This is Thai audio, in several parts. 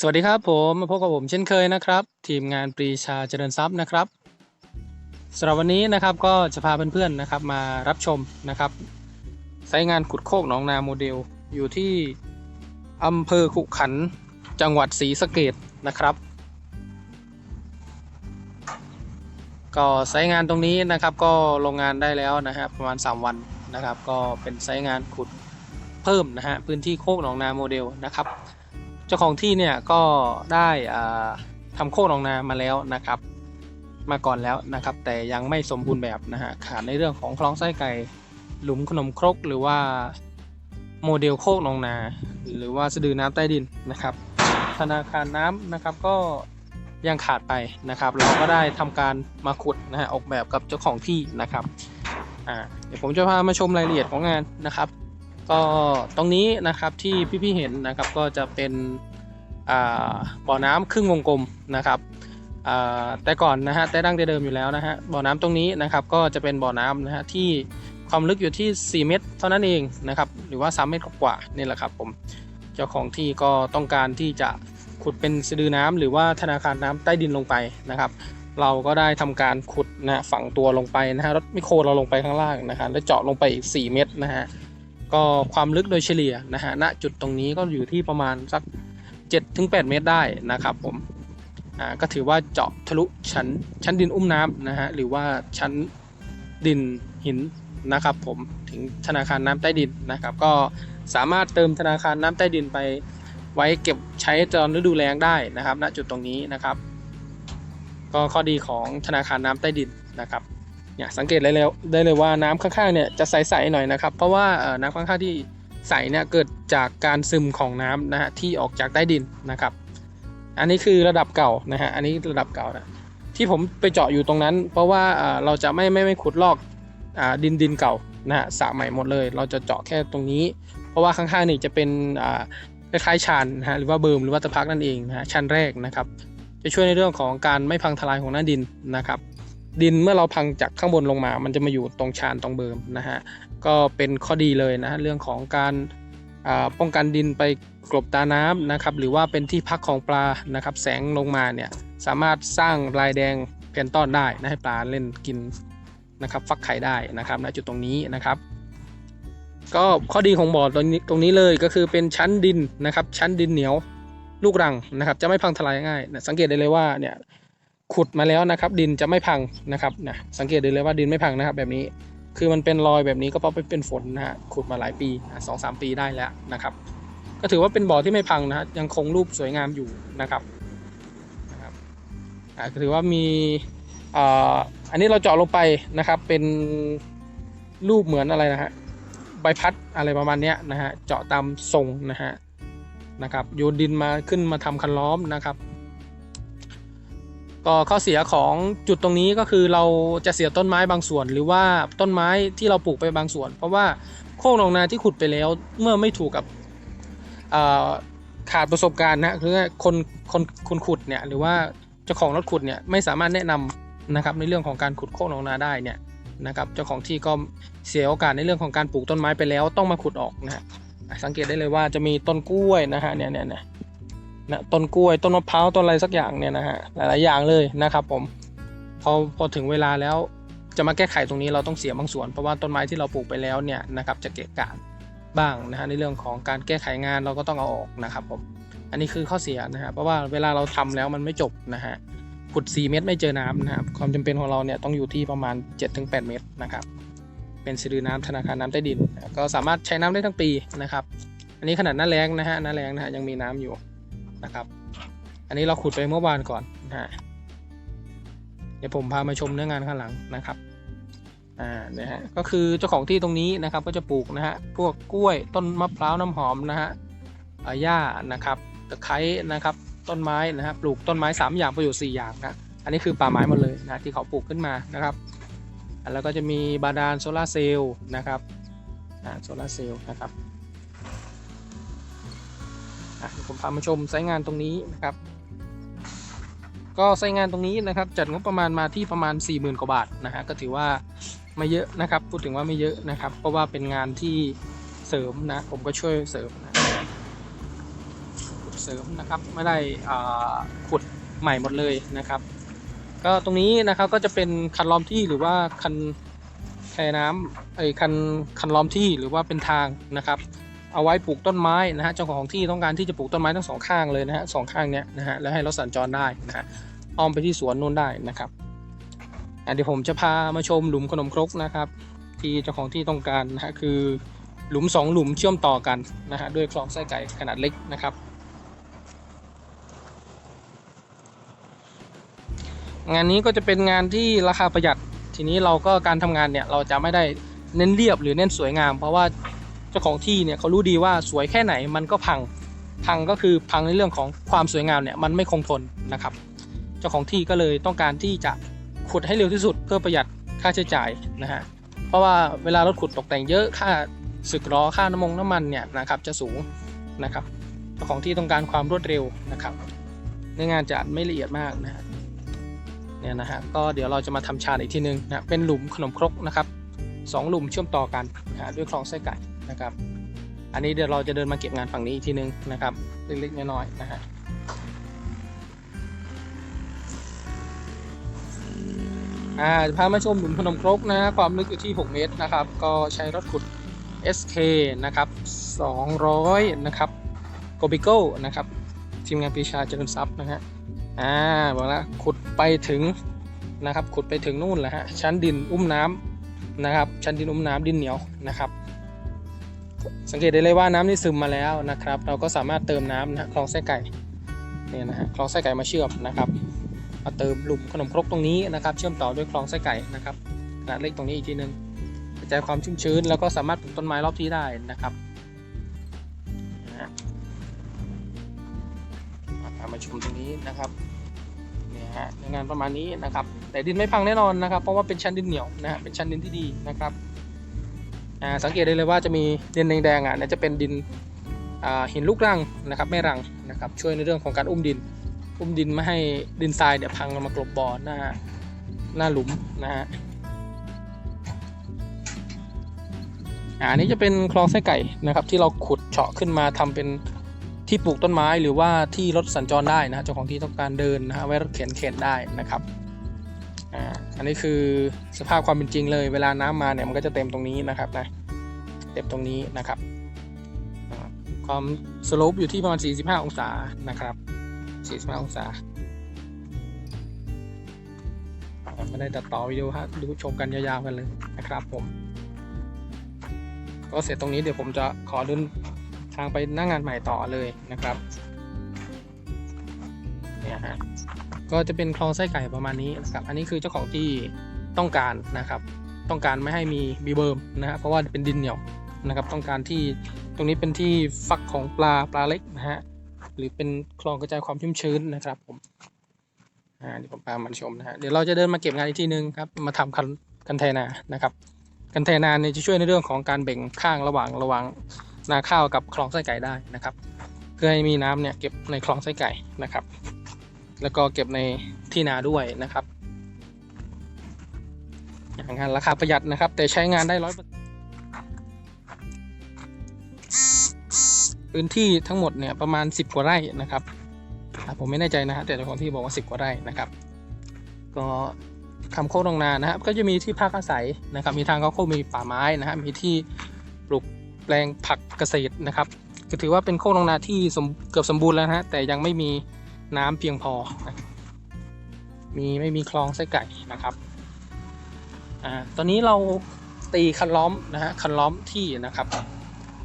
สวัสดีครับผมมาพบกับผมเช่นเคยนะครับ ทีมงานปรีชาเจริญทรัพย์นะครับสำหรับวันนี้นะครับก็จะพาเพื่อนๆนะครับมารับชมนะครับไซงานขุดโคกหนองนาโมเดล อยู่ที่อำเภอขุขันจังหวัดศรีสะเกดนะครับ ก็ไซงานตรงนี้นะครับก็ลงงานได้แล้วนะครับประมาณ 3 วันนะครับ ก็เป็นไซงานขุดเพิ่มนะฮะพื้นที่โคกหนองนาโมเดลนะครับ เจ้าของที่เนี่ยก็ได้ทำโคกหนองนามาแล้วนะครับ มาก่อนแล้วนะครับ แต่ยังไม่สมบูรณ์แบบนะฮะขาดในเรื่องของคลองไส้ไก่หลุมขนมครกหรือว่าโมเดลโคกหนองนา หรือว่าสะดือน้ำใต้ดินนะครับ ธนาคารน้ำนะครับก็ยังขาดไปนะครับ เราก็ได้ทำการมาขุดนะฮะออกแบบกับเจ้าของที่นะครับอ่าเดี๋ยวผมจะพามาชมรายละเอียดของงานนะครับ ก็ตรงนี้นะครับที่พี่ๆเห็นนะครับก็จะเป็นบ่อน้ำครึ่งวงกลมนะครับแต่ก่อนนะฮะแต่ดั้งแต่เดิมอยู่แล้วนะฮะบ่อน้ำตรงนี้นะครับก็จะเป็นบ่อน้ำนะฮะที่ความลึกอยู่ที่ 4 เมตร เท่านั้นเองนะครับหรือว่า 3 เมตรกว่าๆนี่แหละครับผมเจ้าของที่ก็ต้องการที่จะขุดเป็นสะดือน้ำหรือว่าธนาคารน้ำใต้ดินลงไปนะครับ เราก็ได้ทำการขุดนะฮะฝังตัวลงไปนะฮะรถมิโครเราลงไปข้างล่างนะฮะแล้วเจาะลงไปอีก 4 เมตรนะฮะ ก็ความลึกโดยเฉลี่ยนะฮะณจุดตรงนี้ก็อยู่ที่ประมาณสัก 7-8 เมตรได้นะครับผมอ่าก็ถือว่าเจาะทะลุชั้นชั้นดินอุ้มน้ำนะฮะหรือว่าชั้นดินหินนะครับผมถึงธนาคารน้ำใต้ดินนะครับ ก็สามารถเติมธนาคารน้ำใต้ดินไปไว้เก็บใช้ตอนฤดูแล้งได้นะครับ ณจุดตรงนี้นะครับ ก็ข้อดีของธนาคารน้ำใต้ดินนะครับ เนี่ยสังเกตได้เลยได้เลยว่าน้ำข้างๆเนี่ยจะใสๆหน่อยนะครับ เพราะว่าน้ำข้างๆที่ใสเนี่ยเกิดจากการซึมของน้ำนะฮะที่ออกจากใต้ดินนะครับ อันนี้คือระดับเก่านะฮะอันนี้ระดับเก่านะที่ผมไปเจาะอยู่ตรงนั้น เพราะว่าเราจะไม่ไม่ไม่ขุดลอกอดินดินเก่านะฮะสระใหม่หมดเลย เราจะเจาะแค่ตรงนี้ เพราะว่าข้างๆนี่จะเป็นคล้ายๆชานนะฮะหรือว่าเบิร์มหรือว่าตะพักนั่นเองนะฮะชั้นแรกนะครับ จะช่วยในเรื่องของการไม่พังทลายของหน้าดินนะครับ ดินเมื่อเราพังจากข้างบนลงมา มันจะมาอยู่ตรงชานตรงเบิร์มนะฮะก็เป็นข้อดีเลยนะฮะเรื่องของการป้องกันดินไปกลบตาน้ำนะครับหรือว่าเป็นที่พักของปลานะครับ แสงลงมาเนี่ยสามารถสร้างลายแดงแพนต้อนได้นะให้ปลาเล่นกินนะครับฟักไข่ได้นะครับณจุดตรงนี้นะครับก็ข้อดีของบ่อตรงนี้ตรงนี้เลยก็คือเป็นชั้นดินนะครับ ชั้นดินเหนียวลูกรังนะครับ จะไม่พังทลายง่ายนะสังเกตได้เลยว่าเนี่ย ขุดมาแล้วนะครับ ดินจะไม่พังนะครับนะสังเกตดูเลยว่าดินไม่พังนะครับ แบบนี้คือมันเป็นรอยแบบนี้ก็เพราะเป็นฝนนะฮะขุดมาหลายปีสองสามปีได้แล้วนะครับ ก็ถือว่าเป็นบ่อที่ไม่พังนะฮะยังคงรูปสวยงามอยู่นะครับนะครับอ่าก็ถือว่ามีอ่อันนี้เราเจาะลงไปนะครับ เป็นรูปเหมือนอะไรนะฮะใบพัดอะไรประมาณนี้นะฮะเจาะตามทรงนะฮะนะครับโยนดินมาขึ้นมาทำคันล้อมนะครับ ก็ข้อเสียของจุดตรงนี้ก็คือเราจะเสียต้นไม้บางส่วน หรือว่าต้นไม้ที่เราปลูกไปบางส่วน เพราะว่าโค้งหนองนาที่ขุดไปแล้วเมื่อไม่ถูกกับขาดประสบการณ์นะคือคนคนคนขุดเนี่ยหรือว่าเจ้าของรถขุดเนี่ยไม่สามารถแนะนำนะครับในเรื่องของการขุดโค้งหนองนาได้เนี่ยนะครับเจ้าของที่ก็เสียโอกาสในเรื่องของการปลูกต้นไม้ไปแล้วต้องมาขุดออกนะฮะสังเกตได้เลยว่าจะมีต้นกล้วยนะฮะเนี่ยเนี่ย นะต้นกล้วยต้นมะพร้าวต้นอะไรสักอย่างเนี่ยนะฮะหลายๆอย่างเลยนะครับผมพอพอถึงเวลาแล้วจะมาแก้ไขตรงนี้เราต้องเสียบางส่วนเพราะว่าต้นไม้ที่เราปลูกไปแล้วเนี่ยนะครับจะเกะกะบ้างนะฮะในเรื่องของการแก้ไขงานเราก็ต้องเอาออกนะครับผมอันนี้คือข้อเสียนะฮะเพราะว่าเวลาเราทำแล้วมันไม่จบนะฮะขุด 4 เมตรไม่เจอน้ำนะครับความจำเป็นของเราเนี่ยต้องอยู่ที่ประมาณ 7-8 เมตรนะครับเป็นสะดือน้ำธนาคารน้ำใต้ดิน ก็สามารถใช้น้ำได้ทั้งปีนะครับอันนี้ขนาดหน้าแรงนะฮะหน้าแรงนะฮะยังมีน้ำอยู่ นะครับ อันนี้เราขุดไปเมื่อวานก่อนนะฮะเดี๋ยวผมพามาชมเนื้องานข้างหลังนะครับอ่านะฮะก็คือเจ้าของที่ตรงนี้นะครับก็จะปลูกนะฮะพวกกล้วยต้นมะพร้าวน้ำหอมนะฮะหญ้านะครับตะไคร้นะครับ ต้นไม้นะฮะปลูกต้นไม้ 3 อย่างประโยชน์4อย่างนะอันนี้คือป่าไม้หมดเลยนะที่เขาปลูกขึ้นมานะครับแล้วก็จะมีบาดาลโซลาร์เซลล์นะครับโซลาร์เซลล์นะครับ อะผมพามาชมไซต์งานตรงนี้นะครับ ก็ไซต์งานตรงนี้นะครับ จัดงบประมาณมาที่ประมาณ 40,000กว่าบาทนะฮะก็ถือว่าไม่เยอะนะครับ พูดถึงว่าไม่เยอะนะครับ เพราะว่าเป็นงานที่เสริมนะผมก็ช่วยเสริมนะเสริมนะครับไม่ได้อ่าขุดใหม่หมดเลยนะครับ ก็ตรงนี้นะครับก็จะเป็นคันล้อมที่หรือว่าคันแพน้ำไอ้คันคันล้อมที่หรือว่าเป็นทางนะครับ เอาไว้ปลูกต้นไม้นะฮะเจ้าของที่ต้องการที่จะปลูกต้นไม้ทั้งสองข้างเลยนะฮะสองข้างเนี้ยนะฮะแล้วให้รถสัญจรได้นะฮะอ้อมไปที่สวนนู่นได้นะครับเดี๋ยวผมจะพามาชมหลุมขนมครกนะครับ ที่เจ้าของที่ต้องการนะฮะคือหลุมสองหลุมเชื่อมต่อกันนะฮะด้วยคลองไส้ไก่ขนาดเล็กนะครับ งานนี้ก็จะเป็นงานที่ราคาประหยัดทีนี้เราก็การทำงานเนี่ยเราจะไม่ได้เน้นเรียบหรือเน้นสวยงาม เพราะว่า จ้าของที่เนี่ยเขารู้ดีว่าสวยแค่ไหนมันก็พังพังก็คือพังในเรื่องของความสวยงามเนี่ยมันไม่คงทนนะครับ เจ้าของที่ก็เลยต้องการที่จะขุดให้เร็วที่สุดเพื่อประหยัดค่าใช้จ่ายนะฮะเพราะว่าเวลารถขุดตกแต่งเยอะค่าสึกล้อค่าน้ำมงน้ำมันเนี่ยนะครับจะสูงนะครับเจ้าของที่ต้องการความรวดเร็วนะครับในงานจะไม่ละเอียดมากนะฮะเนี่ยนะฮะก็เดี๋ยวเราจะมาทำชาอีกทีนึงนะเป็นหลุมขนมครกนะครับสองหลุมเชื่อมต่อกันนะฮะด้วยคลองไส้ไก่ นะครับ อันนี้เดี๋ยวเราจะเดินมาเก็บงานฝั่งนี้อีกทีนึงนะครับเล็กๆน้อยๆนะฮะอ่าพามาชมหลุมขนมครกนะความลึกอยู่ที่ 6 เมตรนะครับ ก็ใช้รถขุด SK นะครับ200 นะครับโกบิโก้นะครับทีมงานปีชาเจริญทรัพย์นะฮะอ่าบอกแล้วขุดไปถึงนะครับขุดไปถึงนู่นแหละฮะชั้นดินอุ้มน้ำนะครับ ชั้นดินอุ้มน้ำดินเหนียวนะครับ สังเกตได้เลยว่าน้ำนี่ซึมมาแล้วนะครับ เราก็สามารถเติมน้ำนะคลองไส้ไก่เนี่ยนะฮะคลองไส้ไก่มาเชื่อมนะครับมาเติมหลุมขนมครกตรงนี้นะครับ เชื่อมต่อด้วยคลองไส้ไก่นะครับขนาดเล็กตรงนี้อีกทีนึงกระจายความชุ่มชื้น แล้วก็สามารถปลูกต้นไม้รอบที่ได้นะครับนะฮะมาชมตรงนี้นะครับเนี่ยฮะงานประมาณนี้นะครับ แต่ดินไม่พังแน่นอนนะครับ เพราะว่าเป็นชั้นดินเหนียวนะฮะเป็นชั้นดินที่ดีนะครับ สังเกตได้เลยว่าจะมีดินแดงๆอะเนี่ยจะเป็นดินหินลูกรังนะครับไม่รังนะครับช่วยในเรื่องของการอุ้มดิน อุ้มดินไม่ให้ดินทรายเนี่ยพังลงมากลบบ่อหน้าหน้าหลุมนะฮะอันนี้จะเป็นคลองไส้ไก่นะครับ ที่เราขุดเฉาะขึ้นมาทำเป็นที่ปลูกต้นไม้หรือว่าที่รถสัญจรได้นะเจ้าของที่ต้องการเดินนะฮะไว้รถเข็นเข็นได้นะครับ อันนี้คือสภาพความเป็นจริงเลย เวลาน้ำมาเนี่ยมันก็จะเต็มตรงนี้นะครับนะเต็มตรงนี้นะครับ ความสโลปอยู่ที่ประมาณ 45 องศานะครับ 45 องศาอ่าไม่ได้ตัดต่อวิดีโอฮะดูชมกันยาวๆกันเลยนะครับผม ก็เสร็จตรงนี้เดี๋ยวผมจะขอเดินทางไปหน้างงานใหม่ต่อเลยนะครับเนี่ยฮะ ก็จะเป็นคลองไส้ไก่ประมาณนี้นะครับ อันนี้คือเจ้าของที่ต้องการนะครับ ต้องการไม่ให้มีบีเบิร์มนะฮะเพราะว่าเป็นดินเหนียวนะครับ ต้องการที่ตรงนี้เป็นที่ฟักของปลาปลาเล็กนะฮะ หรือเป็นคลองกระจายความชุ่มชื้นนะครับผม อ่าเดี๋ยวผมพามันชมนะฮะ เดี๋ยวเราจะเดินมาเก็บงานอีกทีนึงครับ มาทำคันกันเทนานะครับ กันเทนาเนี่ยจะช่วยในเรื่องของการแบ่งข้างระหว่างระหว่างนาข้าวกับคลองไส้ไก่ได้นะครับ เพื่อให้มีน้ำเนี่ยเก็บในคลองไส้ไก่นะครับ แล้วก็เก็บในที่นาด้วยนะครับงานราคาประหยัดนะครับ แต่ใช้งานได้ร้อยพื้นที่ทั้งหมดเนี่ยประมาณ 10 กว่าไร่นะครับผมไม่แน่ใจนะฮะแต่เจ้าของที่บอกว่า 10 กว่าไร่นะครับ ก็คำโคกตรงนานะครับ ก็จะมีที่พักอาศัยนะครับ มีทางเข้าโคกมีป่าไม้นะฮะมีที่ปลูกแปลงผักเกษตรนะครับก็ถือว่าเป็นโคกนองนาที่เกือบสมบูรณ์แล้วนะฮะแต่ยังไม่มี น้ำเพียงพอ มีไม่มีคลองไส้ไก่นะครับ อ่า ตอนนี้เราตีคันล้อมนะฮะคันล้อมที่นะครับ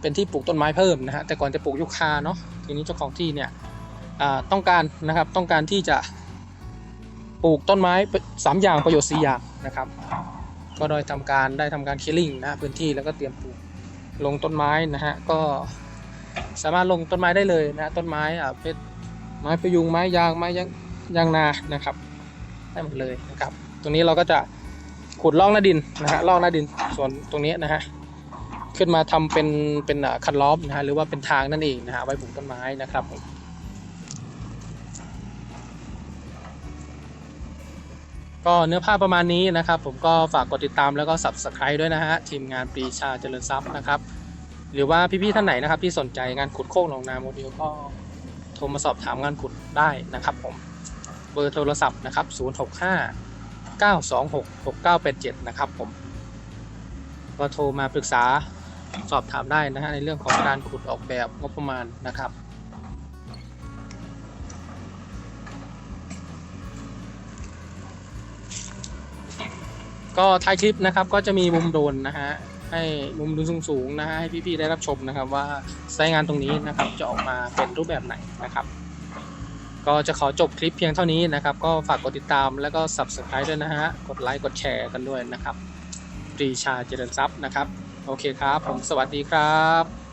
เป็นที่ปลูกต้นไม้เพิ่มนะฮะแต่ก่อนจะปลูกยูคาเนาะทีนี้เจ้าของที่เนี่ยอ่าต้องการนะครับต้องการที่จะปลูกต้นไม้สามอย่างประโยชน์สี่อย่างนะครับ ก็โดยทำการได้ทำการคิลลิ่งนะพื้นที่แล้วก็เตรียมปลูกลงต้นไม้นะฮะก็สามารถลงต้นไม้ได้เลยนะต้นไม้อะเป็น ไม้พยุงไม้ยางไม้ยางยางนานะครับได้หมดเลยนะครับ ตรงนี้เราก็จะขุดล่องหน้าดินนะฮะล่องหน้าดินส่วนตรงนี้นะฮะขึ้นมาทำเป็นเป็นคันล้อมนะฮะหรือว่าเป็นทางนั่นเองนะฮะไว้ปลูกต้นไม้นะครับผมก็เนื้อผ้าประมาณนี้นะครับ ผมก็ฝากกดติดตามแล้วก็ subscribe ด้วยนะฮะทีมงานปรีชาเจริญทรัพย์นะครับ หรือว่าพี่ๆท่านไหนนะครับที่สนใจงานขุดโค้งหนองนาโมเดลก็ โทรมาสอบถามงานขุดได้นะครับผมเบอร์โทรศัพท์นะครับ 065 926 6987 นะครับผมก็โทรมาปรึกษาสอบถามได้นะฮะในเรื่องของการขุดออกแบบงบประมาณนะครับก็ท้ายคลิปนะครับก็จะมีมุมโดนนะฮะ ให้มุมดูสูงๆนะฮะให้พี่ๆได้รับชมนะครับว่าไซต์งานตรงนี้นะครับจะออกมาเป็นรูปแบบไหนนะครับ ก็จะขอจบคลิปเพียงเท่านี้นะครับ ก็ฝากกดติดตามแล้วก็ subscribe ด้วยนะฮะกดไลค์กดแชร์กันด้วยนะครับปรีชาเจริญทรัพย์นะครับ โอเคครับ ผมสวัสดีครับ